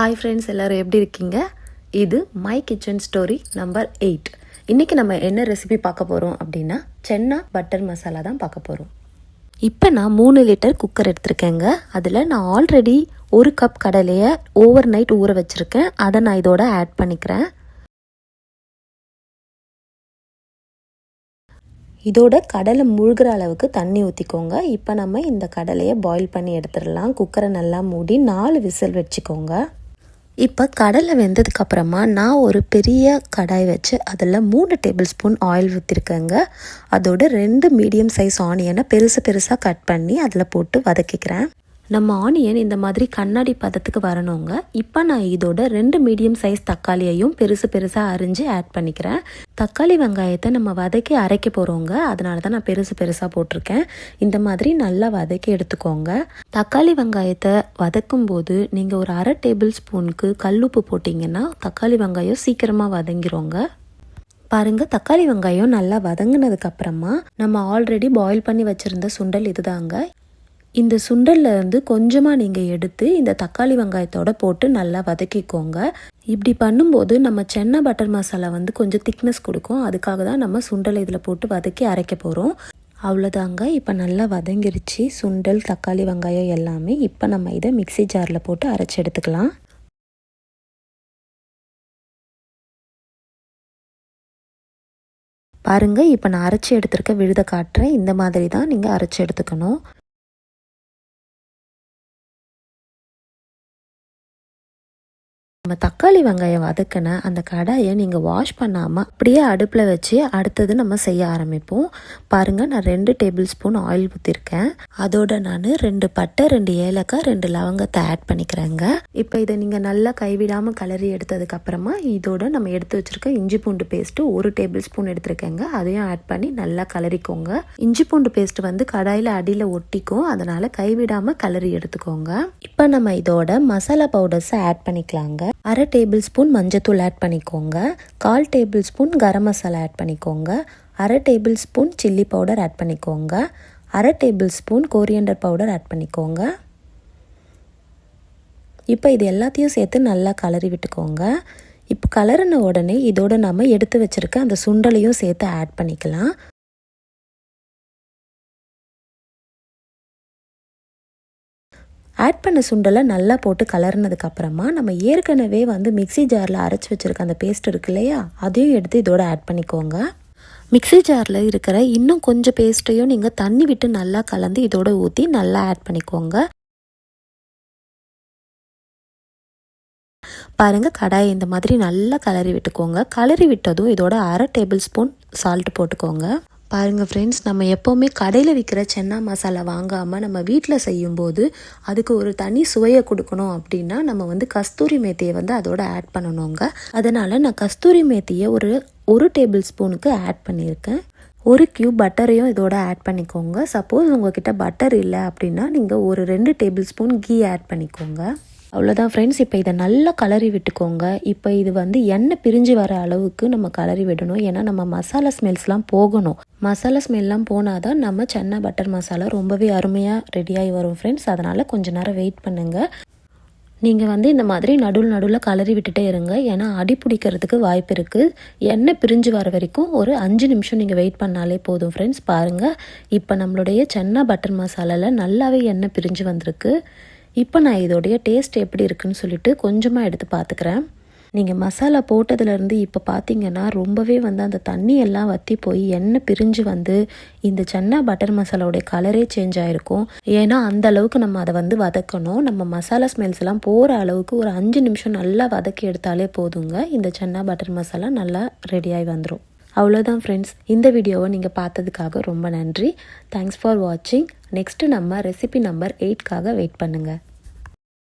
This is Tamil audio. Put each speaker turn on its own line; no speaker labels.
ஹாய் ஃப்ரெண்ட்ஸ் எல்லோரும் எப்படி இருக்கீங்க? இது my kitchen story number eight இன்றைக்கி நம்ம என்ன ரெசிபி பார்க்க போகிறோம் அப்படின்னா சென்னா பட்டர் மசாலா தான் பார்க்க போகிறோம் இப்போ நான் மூணு லிட்டர் குக்கர் எடுத்திருக்கேங்க. அதில் நான் ஆல்ரெடி ஒரு கப் கடலையை ஓவர் நைட் ஊற வச்சுருக்கேன். அதை நான் இதோட ஆட் பண்ணிக்கிறேன். இதோட கடலை முழுகிற அளவுக்கு தண்ணி ஊற்றிக்கோங்க இப்போ நம்ம இந்த கடலையை பாயில் பண்ணி எடுத்துடலாம். குக்கரை நல்லா மூடி நாலு விசில் வச்சுக்கோங்க. இப்போ கடலை வெந்ததுக்கப்புறமா நான் ஒரு பெரிய கடாய் வச்சு அதில் மூணு டேபிள் ஸ்பூன் ஆயில் ஊற்றிருக்கேங்க அதோட ரெண்டு மீடியம் சைஸ் ஆனியனை பெருசு பெருசாக கட் பண்ணி அதில் போட்டு வதக்கிக்கிறேன். நம்ம ஆனியன் இந்த மாதிரி கண்ணாடி பதத்துக்கு வரணுங்க. இப்போ நான் இதோட ரெண்டு மீடியம் சைஸ் தக்காளியையும் பெருசு பெருசாக அரிஞ்சு ஆட் பண்ணிக்கிறேன். தக்காளி வெங்காயத்தை நம்ம வதக்கி அரைக்க போகிறோங்க அதனால தான் நான் பெருசு பெருசாக போட்டிருக்கேன். இந்த மாதிரி நல்லா வதக்கி எடுத்துக்கோங்க. தக்காளி வெங்காயத்தை வதக்கும் போது நீங்கள் ஒரு அரை டேபிள் ஸ்பூனுக்கு கல்லுப்பு போட்டிங்கன்னா தக்காளி வெங்காயம் சீக்கிரமாக வதங்கிருங்க. பாருங்க தக்காளி வெங்காயம் நல்லா வதங்கினதுக்கு அப்புறமா நம்ம ஆல்ரெடி பாயில் பண்ணி வச்சிருந்த சுண்டல் இதுதாங்க. இந்த சுண்டலில் இருந்து கொஞ்சமாக நீங்கள் எடுத்து இந்த தக்காளி வெங்காயத்தோட போட்டு நல்லா வதக்கிக்கோங்க. இப்படி பண்ணும்போது நம்ம சென்னை பட்டர் மசாலா வந்து கொஞ்சம் திக்னஸ் கொடுக்கும். அதுக்காக தான் நம்ம சுண்டலை இதில் போட்டு வதக்கி அரைக்க போகிறோம் அவ்வளோதாங்க இப்போ நல்லா வதங்கிருச்சு. சுண்டல் தக்காளி வெங்காயம் எல்லாமே இப்போ நம்ம இதை மிக்சி ஜாரில் போட்டு அரைச்சி எடுத்துக்கலாம். பாருங்கள் இப்போ நான் அரைச்சி எடுத்துருக்க விழுத காட்டுறேன் இந்த மாதிரி தான் நீங்கள் அரைச்சி எடுத்துக்கணும். நம்ம தக்காளி வெங்காயம் வதக்கின அந்த கடாயை நீங்கள் வாஷ் பண்ணாமல் அப்படியே அடுப்பில் வச்சு அடுத்தது நம்ம செய்ய ஆரம்பிப்போம். பாருங்கள் நான் ரெண்டு டேபிள் ஸ்பூன் ஆயில் ஊற்றிருக்கேன் அதோட நான் ரெண்டு பட்டை ரெண்டு ஏலக்காய் ரெண்டு லவங்கத்தை ஆட் பண்ணிக்கிறேங்க. இப்போ இதை நீங்கள் நல்லா கைவிடாமல் கலரி எடுத்ததுக்கப்புறமா இதோட நம்ம எடுத்து வச்சுருக்க இஞ்சி பூண்டு பேஸ்ட்டு ஒரு டேபிள் ஸ்பூன் எடுத்துருக்கேங்க. அதையும் ஆட் பண்ணி நல்லா கலரிக்கோங்க இஞ்சி பூண்டு பேஸ்ட் வந்து கடாயில் அடியில் ஒட்டிக்கும். அதனால் கைவிடாமல் கலரி எடுத்துக்கோங்க. இப்போ நம்ம இதோட மசாலா பவுடர்ஸை ஆட் பண்ணிக்கலாங்க. அரை டேபிள் ஸ்பூன் மஞ்சத்தூள் ஆட் பண்ணிக்கோங்க. கால் tablespoon garam masala add பண்ணிக்கோங்க. அரை tablespoon chilli powder add பண்ணிக்கோங்க. அரை tablespoon coriander powder add பண்ணிக்கோங்க. இப்போ இது எல்லாத்தையும் சேர்த்து நல்லா கலரி விட்டுக்கோங்க. இப்போ கலரின உடனே இதோட நம்ம எடுத்து வச்சுருக்க அந்த சுண்டலையும் சேர்த்து ஆட் பண்ணிக்கலாம். ஆட் பண்ண சுண்டலை நல்லா போட்டு கலர்னதுக்கப்புறமா நம்ம ஏற்கனவே வந்து மிக்சி ஜாரில் அரைச்சி வச்சுருக்க அந்த பேஸ்ட் இருக்கு இல்லையா? அதையும் எடுத்து இதோட ஆட் பண்ணிக்கோங்க. மிக்சி ஜாரில் இருக்கிற இன்னும் கொஞ்சம் பேஸ்ட்டையும் நீங்கள் தண்ணி விட்டு நல்லா கலந்து இதோட ஊற்றி நல்லா ஆட் பண்ணிக்கோங்க. பாருங்கள் கடாயை இந்த மாதிரி நல்லா கலரி விட்டுக்கோங்க. கலரி விட்டதும் இதோட அரை டேபிள் ஸ்பூன் சால்ட் போட்டுக்கோங்க. பாருங்கள் ஃப்ரெண்ட்ஸ் நம்ம எப்போவுமே கடையில் விற்கிற சென்னா மசாலா வாங்காமல் நம்ம வீட்டில் செய்யும்போது அதுக்கு ஒரு தனி சுவையை கொடுக்கணும் அப்படின்னா நம்ம வந்து கஸ்தூரி மேத்தியை வந்து அதோட ஆட் பண்ணணுங்க. அதனால் நான் கஸ்தூரி மேத்தியை ஒரு ஒரு டேபிள் ஸ்பூனுக்கு ஆட் பண்ணியிருக்கேன். ஒரு கியூப் பட்டரையும் இதோட ஆட் பண்ணிக்கோங்க. சப்போஸ் உங்ககிட்ட பட்டர் இல்லை அப்படின்னா நீங்கள் ஒரு ரெண்டு டேபிள் ஸ்பூன் கீ ஆட் பண்ணிக்கோங்க. அவ்வளோதான் ஃப்ரெண்ட்ஸ் இப்போ இதை நல்லா கலரி விட்டுக்கோங்க. இப்போ இது வந்து எண்ணெய் பிரிஞ்சு வர அளவுக்கு நம்ம கலரி விடணும். ஏன்னா நம்ம மசாலா ஸ்மெல்ஸ்லாம் போகணும். மசாலா ஸ்மெல்லாம் போனால் தான் நம்ம சென்னா பட்டர் மசாலா ரொம்பவே அருமையாக ரெடியாகி வரும் ஃப்ரெண்ட்ஸ் அதனால் கொஞ்ச நேரம் வெயிட் பண்ணுங்கள் நீங்கள் வந்து இந்த மாதிரி நடுவில் நடுவில் கலரி விட்டுட்டே இருங்க. ஏன்னா அடி பிடிக்கிறதுக்கு வாய்ப்பு இருக்குது எண்ணெய் பிரிஞ்சு வர வரைக்கும் ஒரு அஞ்சு நிமிஷம் நீங்கள் வெயிட் பண்ணாலே போதும் ஃப்ரெண்ட்ஸ் பாருங்கள் இப்போ நம்மளுடைய சென்னா பட்டர் மசாலாவில் நல்லாவே எண்ணெய் பிரிஞ்சு வந்திருக்கு. இப்போ நான் இதோடைய டேஸ்ட் எப்படி இருக்குன்னு சொல்லிட்டு கொஞ்சமாக எடுத்து பார்த்துக்கிறேன். நீங்கள் மசாலா போட்டதுலேருந்து இப்போ பார்த்தீங்கன்னா ரொம்பவே வந்து அந்த தண்ணி எல்லாம் வற்றி போய் எண்ணெய் பிரிஞ்சு வந்து இந்த சென்னா பட்டர் மசாலாவுடைய கலரே சேஞ்ச் ஆகிருக்கும் ஏன்னா அந்த அளவுக்கு நம்ம அதை வந்து வதக்கணும். நம்ம மசாலா ஸ்மெல்ஸ் எல்லாம் போகிற அளவுக்கு ஒரு அஞ்சு நிமிஷம் நல்லா வதக்கி எடுத்தாலே போதுங்க. இந்த சென்னா பட்டர் மசாலா நல்லா ரெடியாகி வந்துடும் அவ்வளோதான் ஃப்ரெண்ட்ஸ் இந்த வீடியோவை நீங்கள் பார்த்ததுக்காக ரொம்ப நன்றி. தேங்க்ஸ் ஃபார் வாட்சிங் நெக்ஸ்ட்டு நம்ம ரெசிபி நம்பர் எயிட்காக வெயிட் பண்ணுங்கள்